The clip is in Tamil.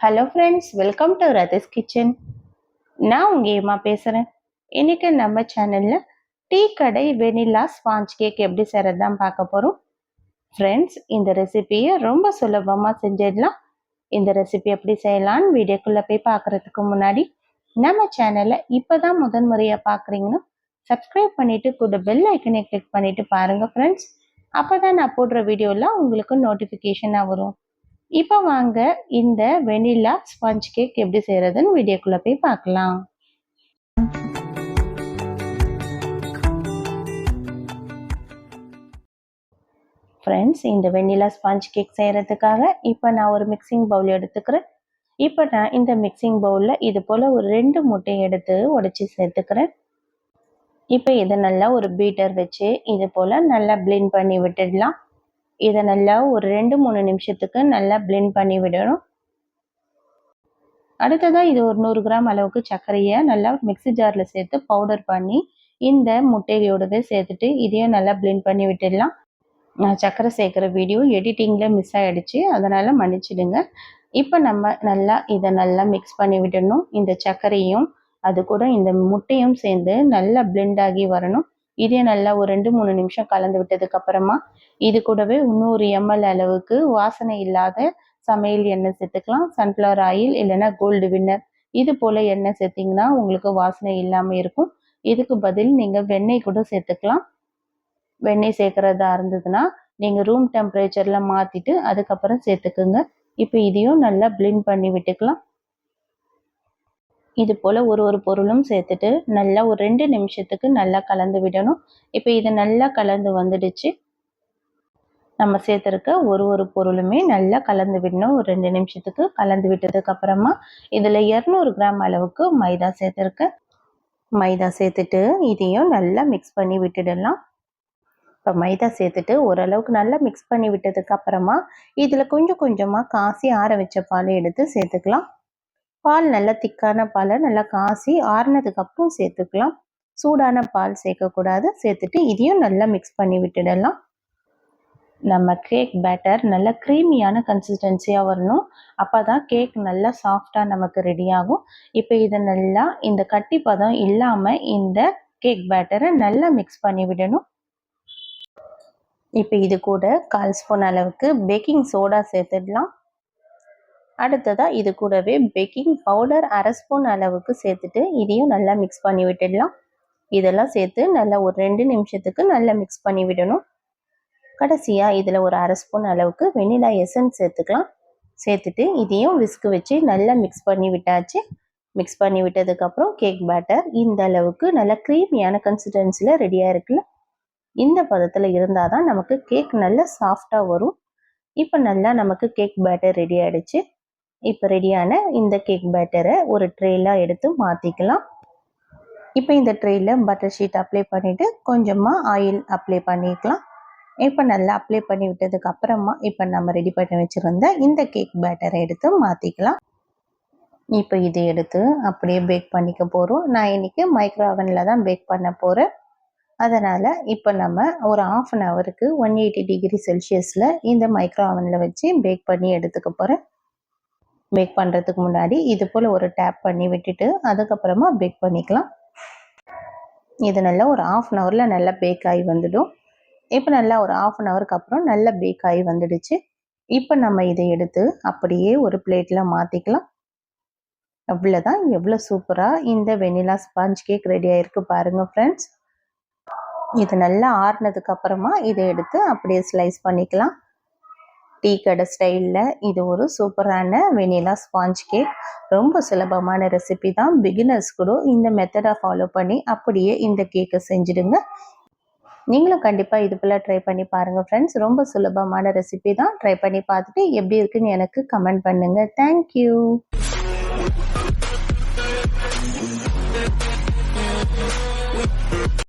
Hello friends welcome to Rathi's kitchen நான் உங்கள் ஏமா பேசுகிறேன் இன்றைக்கி நம்ம சேனலில் டீ கடை வெனிலா ஸ்பாஞ்ச் கேக் எப்படி செய்கிறது தான் பார்க்க போகிறோம் ஃப்ரெண்ட்ஸ் இந்த ரெசிபியை ரொம்ப சுலபமாக செஞ்சிடலாம். இந்த ரெசிபி எப்படி செய்யலான்னு வீடியோக்குள்ளே போய் பார்க்குறதுக்கு முன்னாடி நம்ம சேனலை இப்போ தான் முதன் முறையாக பார்க்குறீங்கன்னா சப்ஸ்கிரைப் பண்ணிவிட்டு கூட பெல் ஐக்கனை கிளிக் பண்ணிவிட்டு பாருங்கள் ஃப்ரெண்ட்ஸ் அப்போ தான் நான் போடுற வீடியோலாம் உங்களுக்கு நோட்டிஃபிகேஷனாக வரும். இப்போ வாங்க இந்த வெனிலா ஸ்பஞ்ச் கேக் எப்படி செய்கிறதுன்னு வீடியோக்குள்ளே போய் பார்க்கலாம். ஃப்ரெண்ட்ஸ் இந்த வெண்ணிலா ஸ்பாஞ்ச் கேக் செய்கிறதுக்காக இப்போ நான் ஒரு மிக்சிங் பவுல் எடுத்துக்கிறேன். இப்போ நான் இந்த மிக்சிங் பவுலில் இது போல் ஒரு ரெண்டு முட்டையை எடுத்து உடச்சி சேர்த்துக்கிறேன். இப்போ இதை நல்லா ஒரு பீட்டர் வச்சு இது போல் நல்லா பிளெண்ட் பண்ணி விட்டுடலாம். இதை நல்லா ஒரு ரெண்டு மூணு நிமிஷத்துக்கு நல்லா பிளெண்ட் பண்ணி விடணும். அடுத்ததாக இது ஒரு நூறு கிராம் அளவுக்கு சர்க்கரையை நல்லா மிக்சி ஜாரில் சேர்த்து பவுடர் பண்ணி இந்த முட்டையோடவே சேர்த்துட்டு இதையும் நல்லா பிளெண்ட் பண்ணி விட்டுடலாம். நான் சர்க்கரை சேர்க்குற வீடியோ எடிட்டிங்கில் மிஸ் ஆகிடுச்சு அதனால் மன்னிச்சிடுங்க. இப்போ நம்ம நல்லா இதை நல்லா மிக்ஸ் பண்ணி விடணும். இந்த சர்க்கரையும் அது கூட இந்த முட்டையும் சேர்ந்து நல்லா பிளெண்ட் ஆகி வரணும். இதே நல்லா ஒரு ரெண்டு மூணு நிமிஷம் கலந்து விட்டதுக்கு அப்புறமா இது கூடவே இன்னொரு எம்எல் அளவுக்கு வாசனை இல்லாத சமையல் எண்ணெய் சேர்த்துக்கலாம். சன்ஃப்ளவர் ஆயில் இல்லைன்னா கோல்டு வின்னர் இது போல் எண்ணெய் சேர்த்திங்கன்னா உங்களுக்கு வாசனை இல்லாமல் இருக்கும். இதுக்கு பதில் நீங்கள் வெண்ணெய் கூட சேர்த்துக்கலாம். வெண்ணெய் சேர்க்குறதா இருந்ததுன்னா நீங்கள் ரூம் டெம்பரேச்சரில் மாற்றிட்டு அதுக்கப்புறம் சேர்த்துக்குங்க. இப்போ இதையும் நல்லா பிளெண்ட் பண்ணி விட்டுக்கலாம். இது போல் ஒரு ஒரு பொருளும் சேர்த்துட்டு நல்லா ஒரு ரெண்டு நிமிஷத்துக்கு நல்லா கலந்து விடணும். இப்போ இது நல்லா கலந்து வந்துடுச்சு. நம்ம சேர்த்துருக்க ஒரு ஒரு பொருளுமே நல்லா கலந்து விடணும். ஒரு ரெண்டு நிமிஷத்துக்கு கலந்து விட்டதுக்கு அப்புறமா இதில் இரநூறு கிராம் அளவுக்கு மைதா சேர்த்துருக்கேன் மைதா சேர்த்துட்டு இதையும் நல்லா மிக்ஸ் பண்ணி விட்டுடலாம். இப்போ மைதா சேர்த்துட்டு ஓரளவுக்கு நல்லா மிக்ஸ் பண்ணி விட்டதுக்கு அப்புறமா இதில் கொஞ்சம் கொஞ்சமாக காசி ஆற வச்ச பாலை எடுத்து சேர்த்துக்கலாம். பால் நல்லா திக்கான பாலை நல்லா காசி ஆறுனதுக்கு அப்புறம் சேர்த்துக்கலாம். சூடான பால் சேர்க்கக்கூடாது. சேர்த்துட்டு இதையும் நல்லா மிக்ஸ் பண்ணி விட்டுடலாம். நம்ம கேக் பேட்டர் நல்லா க்ரீமியான கன்சிஸ்டன்சியாக வரணும். அப்போ தான் கேக் நல்லா சாஃப்டாக நமக்கு ரெடி ஆகும். இப்போ இதை நல்லா இந்த கட்டி பதம் இல்லாமல் இந்த கேக் பேட்டரை நல்லா மிக்ஸ் பண்ணி விடணும். இப்போ இது கூட கால் ஸ்பூன் அளவுக்கு பேக்கிங் சோடா சேர்த்துடலாம். அடுத்ததாக இது கூடவே பேக்கிங் பவுடர் அரை ஸ்பூன் அளவுக்கு சேர்த்துட்டு இதையும் நல்லா மிக்ஸ் பண்ணி விட்டுடலாம். இதெல்லாம் சேர்த்து நல்லா ஒரு ரெண்டு நிமிஷத்துக்கு நல்லா மிக்ஸ் பண்ணி விடணும். கடைசியாக இதில் ஒரு அரை ஸ்பூன் அளவுக்கு வெனிலா எசன்ஸ் சேர்த்துக்கலாம். சேர்த்துட்டு இதையும் விஸ்கு வச்சு நல்லா மிக்ஸ் பண்ணி விட்டாச்சு. மிக்ஸ் பண்ணி விட்டதுக்கப்புறம் கேக் பேட்டர் இந்த அளவுக்கு நல்லா க்ரீமியான கன்சிஸ்டன்சியில் ரெடியாக இருக்குல்ல? இந்த பதத்தில் இருந்தால் தான் நமக்கு கேக் நல்லா சாஃப்டாக வரும். இப்போ நல்லா நமக்கு கேக் பேட்டர் ரெடி ஆகிடுச்சு இப்போ ரெடியான இந்த கேக் பேட்டரை ஒரு ட்ரேலாம் எடுத்து மாற்றிக்கலாம் இப்போ இந்த ட்ரேயில் பட்டர் ஷீட் அப்ளை பண்ணிவிட்டு கொஞ்சமாக ஆயில் அப்ளை பண்ணிக்கலாம். இப்போ நல்லா அப்ளை பண்ணி விட்டதுக்கு அப்புறமா இப்போ நம்ம ரெடி பண்ணி வச்சுருந்த இந்த கேக் பேட்டரை எடுத்து மாற்றிக்கலாம் இப்போ இதை எடுத்து அப்படியே பேக் பண்ணிக்க போகிறோம் நான் இன்றைக்கி மைக்ரோ அவனில் தான் பேக் பண்ண போகிறேன் அதனால் இப்போ நம்ம ஒரு ஆஃப் அன் ஹவருக்கு ஒன் எயிட்டி டிகிரி செல்சியஸில் இந்த மைக்ரோ அவனில் வச்சு பேக் பண்ணி எடுத்துக்க போகிறேன் பேக் பண்ணுறதுக்கு முன்னாடி இது போல் ஒரு டேப் பண்ணி விட்டுட்டு அதுக்கப்புறமா பேக் பண்ணிக்கலாம். இது நல்லா ஒரு ஆஃப் அன் ஹவரில் நல்லா பேக் ஆகி வந்துடும். இப்போ நல்லா ஒரு ஆஃப் அன் ஹவருக்கு அப்புறம் நல்லா பேக் ஆகி வந்துடுச்சு. இப்போ நம்ம இதை எடுத்து அப்படியே ஒரு பிளேட்டில் மாற்றிக்கலாம் அவ்வளோதான் எவ்வளோ சூப்பராக இந்த வெனிலா ஸ்பாஞ்ச் கேக் ரெடி ஆகிருக்கு பாருங்கள் ஃப்ரெண்ட்ஸ் இது நல்லா ஆறுனதுக்கு அப்புறமா இதை எடுத்து அப்படியே ஸ்லைஸ் பண்ணிக்கலாம். டீ கடை ஸ்டைலில் இது ஒரு சூப்பரான வெனிலா ஸ்பாஞ்ச் கேக் ரொம்ப சுலபமான ரெசிபி தான். பிகினர்ஸ் கூட இந்த மெத்தடை ஃபாலோ பண்ணி அப்படியே இந்த கேக்கை செஞ்சுடுங்க. நீங்களும் கண்டிப்பாக இது போல் ட்ரை பண்ணி பாருங்கள் ஃப்ரெண்ட்ஸ் ரொம்ப சுலபமான ரெசிபி தான். ட்ரை பண்ணி பார்த்துட்டு எப்படி இருக்குன்னு எனக்கு கமெண்ட் பண்ணுங்கள் தேங்க்யூ